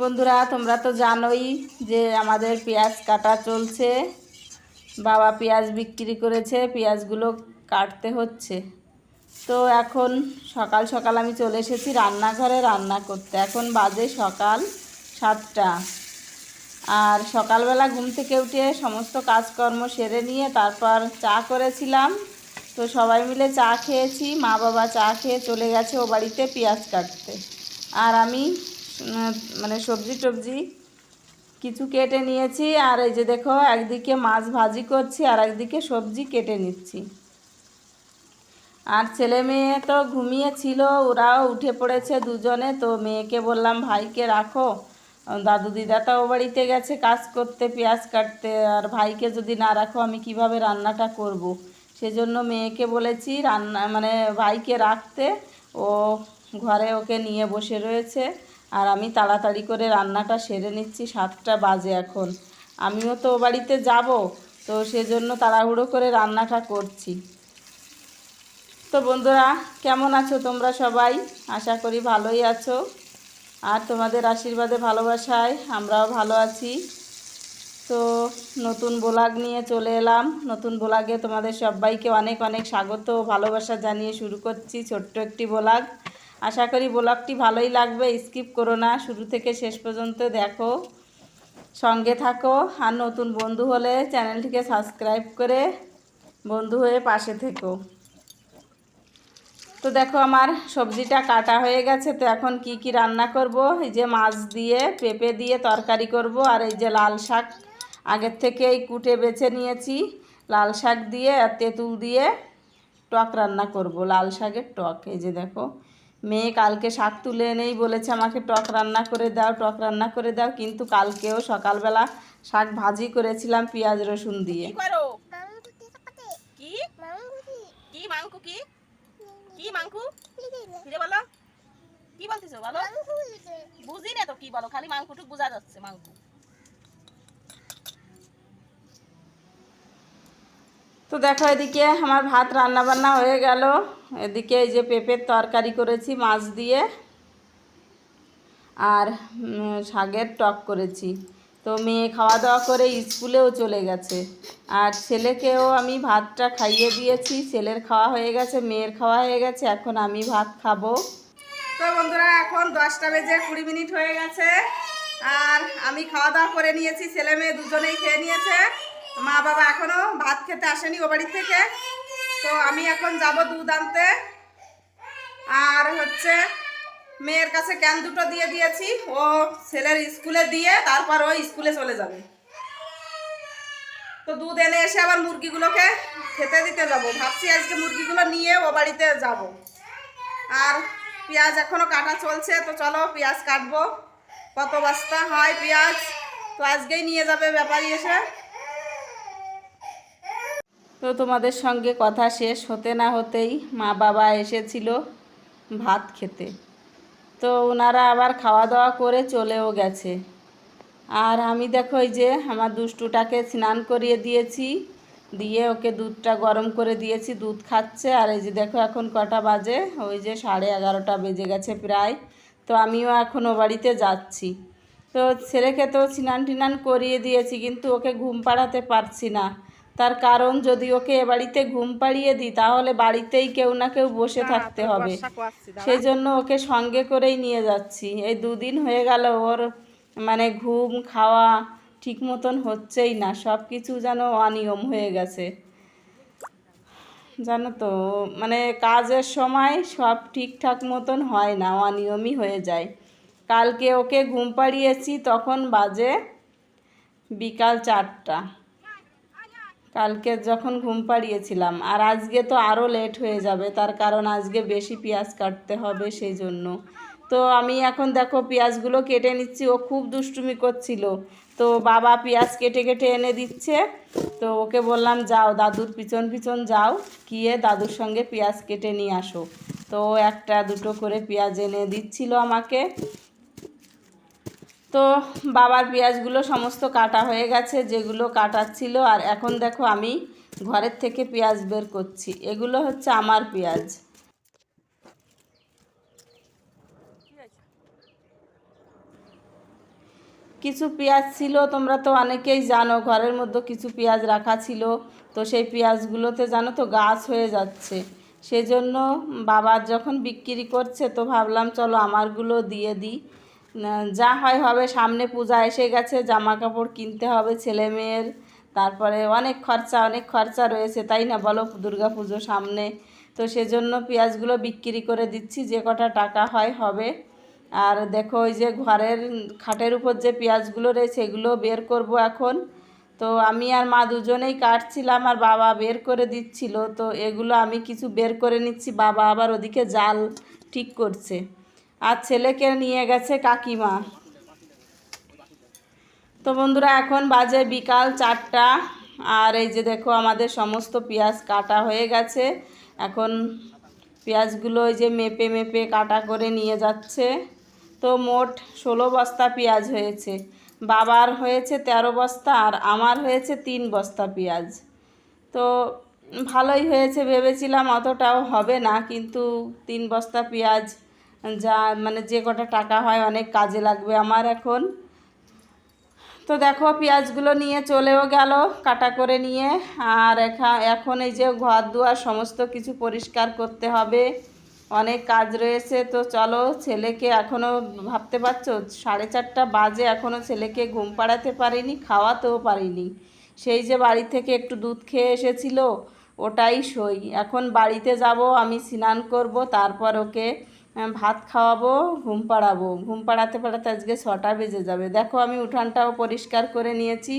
বন্ধুরা, তোমরা তো জানোই যে আমাদের পেঁয়াজ কাটা চলছে। বাবা পেঁয়াজ বিক্রি করেছে, পেঁয়াজগুলো কাটতে হচ্ছে। তো এখন সকাল সকাল আমি চলে এসেছি রান্নাঘরে, রান্না করতে। এখন বাজে সকাল সাতটা। আর সকালবেলা ঘুম থেকে উঠে সমস্ত কাজকর্ম সেরে নিয়ে তারপর চা করেছিলাম। তো সবাই মিলে চা খেয়েছি। মা বাবা চা খেয়ে চলে গেছে ও বাড়িতে পেঁয়াজ কাটতে। আর আমি মানে সবজি টবজি কিছু কেটে নিয়েছি, আর এই যে দেখো একদিকে মাছ ভাজি করছি, আর একদিকে সবজি কেটে নিচ্ছি আর ছেলে মেয়ে তো ঘুমিয়েছিল, ওরাও উঠে পড়েছে দুজনে, তো মেয়েকে বললাম, ভাইকে রাখো, দাদু দিদা তো ও বাড়িতে গেছে কাজ করতে, পেঁয়াজ কাটতে, আর ভাইকে যদি না রাখো আমি কীভাবে রান্নাটা করব। সেজন্য মেয়েকে বলেছি, রান্না মানে ভাইকে রাখতে, ও ঘরে ওকে নিয়ে বসে রয়েছে আর আমি তাড়াতাড়ি করে রান্নাটা সেরে নিচ্ছি, সাতটা বাজে এখন। আমিও তো বাড়িতে যাব, তো সেজন্য তাড়াহুড়ো করে রান্নাটা করছি। তো বন্ধুরা, কেমন আছো তোমরা সবাই? আশা করি ভালোই আছো। আর তোমাদের আশীর্বাদে ভালোবাসায় আমরাও ভালো আছি। তো নতুন ব্লগ নিয়ে চলে এলাম। নতুন ব্লগে তোমাদের সবাইকে অনেক অনেক স্বাগত ভালোবাসা জানিয়ে শুরু করছি ছোট্ট একটি ব্লগ। আশা করি ব্লগটি ভালোই লাগবে, স্কিপ করো না, শুরু থেকে শেষ পর্যন্ত দেখো। সঙ্গে থাকো, আর নতুন বন্ধু হলে চ্যানেলটিকে সাবস্ক্রাইব করে বন্ধু হয়ে পাশে থেকো। তো দেখো আমার সবজিটা কাটা হয়ে গেছে, তো এখন কি কি রান্না করব? এই যে মাছ দিয়ে, পেঁপে দিয়ে তরকারি করব, আর এই যে লাল শাক। আগের থেকেই কুটে বেছে নিয়েছি, লাল শাক দিয়ে আর তেঁতুল দিয়ে টক রান্না করব, লাল শাকের টক। এই যে দেখো মেয়ে কালকে শাক তুলে এনেই বলেছে আমাকে টক রান্না করে দাও টক রান্না করে দাও। কিন্তু কালকেও সকালবেলা শাক ভাজি করেছিলাম পেঁয়াজ রসুন দিয়ে। কি করো? মাংকুটি কাটে কি মাংকু কি? কি মাংকু ফিরে বলো? কি বলতেছো বলো? বুঝি না তো কি বলো খালি বোঝা যাচ্ছে মাংকু তো দেখো এদিকে আমার ভাত রান্না বান্না হয়ে গেল। এদিকে এই যে পেঁপের তরকারি করেছি, মাছ দিয়ে আর শাকের টক করেছি। তো মেয়ে খাওয়া দাওয়া করে স্কুলেও চলে গেছে। আর ছেলেকেও আমি ভাতটা খাইয়ে দিয়েছি, ছেলের খাওয়া হয়ে গেছে, মেয়ের খাওয়া হয়ে গেছে, এখন আমি ভাত খাব। তো বন্ধুরা, এখন দশটা বেজে কুড়ি মিনিট হয়ে গেছে। আর আমি খাওয়া দাওয়া করে নিয়েছি, ছেলে মেয়ে দুজনেই খেয়ে নিয়েছে। মা বাবা এখনও ভাত খেতে আসেনি ও বাড়ি থেকে। তো আমি এখন যাব দুধ আনতে। আর হচ্ছে মেয়ের কাছে ক্যান দুটো দিয়ে দিয়েছি। ও ছেলের স্কুলে দিয়ে তারপর ও স্কুলে চলে যাবে। তো দুধ এনে এসে আবার মুরগিগুলোকে খেতে দিতে যাব। ভাবছি আজকে মুরগিগুলো নিয়ে ও বাড়িতে যাব। আর পেঁয়াজ এখনও কাটা চলছে, তো চলো পেঁয়াজ কাটবো। কত বস্তা হয় পেঁয়াজ? তো আজকেই নিয়ে যাবে ব্যাপারী এসে। তো তোমাদের সঙ্গে কথা শেষ হতে না হতেই মা বাবা এসেছিল ভাত খেতে। তো ওনারা আবার খাওয়া দাওয়া করে চলেও গেছে। আর আমি দেখো যে আমার দুষ্টুটাকে স্নান করিয়ে দিয়েছি, দিয়ে ওকে দুধটা গরম করে দিয়েছি, দুধ খাচ্ছে। আর এই যে দেখো এখন কটা বাজে, ওই যে সাড়ে এগারোটা বেজে গেছে প্রায়। তো আমিও এখন ও বাড়িতে যাচ্ছি। তো ছেলেকে তো স্নান টিনান করিয়ে দিয়েছি, কিন্তু ওকে ঘুম পাড়াতে পারছি না। তার কারণ যদি ওকে এ বাড়িতে ঘুম পাড়িয়ে দিই তাহলে বাড়িতেই কেউ না কেউ বসে থাকতে হবে। সেই জন্য ওকে সঙ্গে করেই নিয়ে যাচ্ছি। এই দুদিন হয়ে গেল ওর মানে ঘুম খাওয়া ঠিক মতন হচ্ছেই না। সব কিছু যেন অনিয়ম হয়ে গেছে। জানো তো মানে কাজের সময় সব ঠিকঠাক মতন হয় না অনিয়মই হয়ে যায়। কালকে ওকে ঘুম পাড়িয়েছি তখন বাজে বিকাল চারটা। কালকে যখন ঘুম পাড়িয়েছিলাম। আর আজকে তো আরও লেট হয়ে যাবে, তার কারণ আজকে বেশি পেঁয়াজ কাটতে হবে সেই জন্য। তো আমি এখন দেখো পেঁয়াজগুলো কেটে নিচ্ছি, ও খুব দুষ্টুমি করছিল। তো বাবা পেঁয়াজ কেটে কেটে এনে দিচ্ছে। তো ওকে বললাম, যাও দাদুর পিছন পিছন যাও, গিয়ে দাদুর সঙ্গে পেঁয়াজ কেটে নিয়ে আসো। তো একটা দুটো করে পেঁয়াজ এনে দিচ্ছিল আমাকে। তো বাবার পেঁয়াজগুলো সমস্ত কাটা হয়ে গেছে, যেগুলো কাটার ছিল আর এখন দেখো আমি ঘরের থেকে পেঁয়াজ বের করছি। এগুলো হচ্ছে আমার পেঁয়াজ। কিছু পেঁয়াজ ছিল, তোমরা তো অনেকেই জানো, ঘরের মধ্যে কিছু পেঁয়াজ রাখা ছিল। তো সেই পেঁয়াজগুলোতে জানো তো গাছ হয়ে যাচ্ছে। সেজন্য বাবা যখন বিক্রি করছে, তো ভাবলাম চলো আমারগুলো দিয়ে দিই। যা হয় হবে, সামনে পূজা এসে গেছে জামা কাপড় কিনতে হবে ছেলে মেয়ের, তারপরে অনেক খরচা অনেক খরচা রয়েছে, তাই না বলো? দুর্গা পুজো সামনে। তো সেজন্য পেঁয়াজগুলো বিক্রি করে দিচ্ছি, যে কটা টাকা হয় হবে। আর দেখো, ওই যে ঘরের খাটের উপর যে পেঁয়াজগুলো রয়েছে এগুলো বের করব এখন। তো আমি আর মা দুজনেই কাটছিলাম, আর বাবা বের করে দিচ্ছিল। তো এগুলো আমি কিছু বের করে নিচ্ছি, বাবা আবার ওদিকে জাল ঠিক করছে। আর ছেলেকে নিয়ে গেছে কাকিমা। তো বন্ধুরা, এখন বাজে বিকাল চারটা। আর এই যে দেখো, আমাদের সমস্ত পেঁয়াজ কাটা হয়ে গেছে। এখন পেঁয়াজগুলো ওই যে মেপে মেপে কাটা করে নিয়ে যাচ্ছে। তো মোট ষোলো বস্তা পেঁয়াজ হয়েছে। বাবার হয়েছে তেরো বস্তা আর আমার হয়েছে তিন বস্তা পেঁয়াজ। তো ভালোই হয়েছে, ভেবেছিলাম অতটাও হবে না, কিন্তু তিন বস্তা পেঁয়াজ যা মানে যে কটা টাকা হয় অনেক কাজে লাগবে আমার এখন। তো দেখো, পেঁয়াজগুলো নিয়ে চলেও গেল কাটা করে নিয়ে। আর এখা- এখন এই যে ঘর দুয়ার সমস্ত কিছু পরিষ্কার করতে হবে। অনেক কাজ রয়েছে, তো চলো ছেলেকে এখনও ভাবতে পারছ? সাড়ে চারটা বাজে এখনও ছেলেকে ঘুম পাড়াতে পারিনি, খাওয়াতেও পারিনি। সেই যে বাড়ি থেকে একটু দুধ খেয়ে এসেছিল, ওটাই সই। এখন বাড়িতে যাব, আমি স্নান করব, তারপর ওকে ভাত খাওয়াবো, ঘুম পাড়াবো। ঘুম পাড়াতে পাড়াতে আজকে ছটা বেজে যাবে। দেখো আমি উঠানটাও পরিষ্কার করে নিয়েছি।